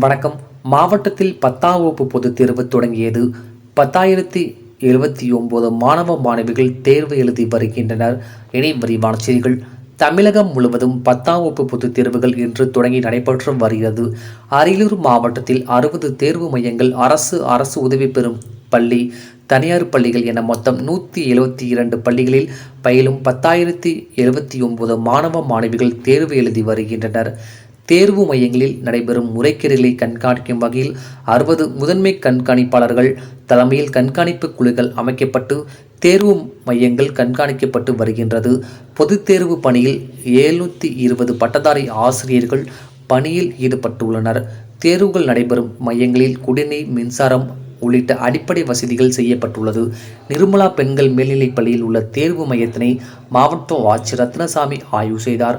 வணக்கம். மாவட்டத்தில் பத்தாம் வகுப்பு பொதுத் தேர்வு தொடங்கியது. பத்தாயிரத்தி எழுபத்தி ஒன்பது மாணவ மாணவிகள் தேர்வு எழுதி வருகின்றனர். இனி விரிவான செய்திகள். தமிழகம் முழுவதும் பத்தாம் வகுப்பு பொதுத் தேர்வுகள் இன்று தொடங்கி நடைபெற்று வருகிறது. அரியலூர் மாவட்டத்தில் அறுபது தேர்வு மையங்கள் அரசு அரசு உதவி பெறும் பள்ளி தனியார் பள்ளிகள் என மொத்தம் நூற்றி எழுபத்தி இரண்டு பள்ளிகளில் பயிலும் பத்தாயிரத்தி எழுபத்தி ஒன்பது மாணவ மாணவிகள் தேர்வு எழுதி வருகின்றனர். தேர்வு மையங்களில் நடைபெறும் முறைகேடுகளை கண்காணிக்கும் வகையில் அறுபது முதன்மை கண்காணிப்பாளர்கள் தலைமையில் கண்காணிப்பு குழுக்கள் அமைக்கப்பட்டு தேர்வு மையங்கள் கண்காணிக்கப்பட்டு வருகின்றது. பொதுத் தேர்வு பணியில் எழுநூற்றி இருபது பட்டதாரி ஆசிரியர்கள் பணியில் ஈடுபட்டுள்ளனர். தேர்வுகள் நடைபெறும் மையங்களில் குடிநீர் மின்சாரம் உள்ளிட்ட அடிப்படை வசதிகள் செய்யப்பட்டுள்ளது. நிர்மலா பெண்கள் மேல்நிலைப் பள்ளியில் உள்ள தேர்வு மையத்தினை மாவட்ட ஆட்சியர் ரத்னசாமி ஆய்வு செய்தார்.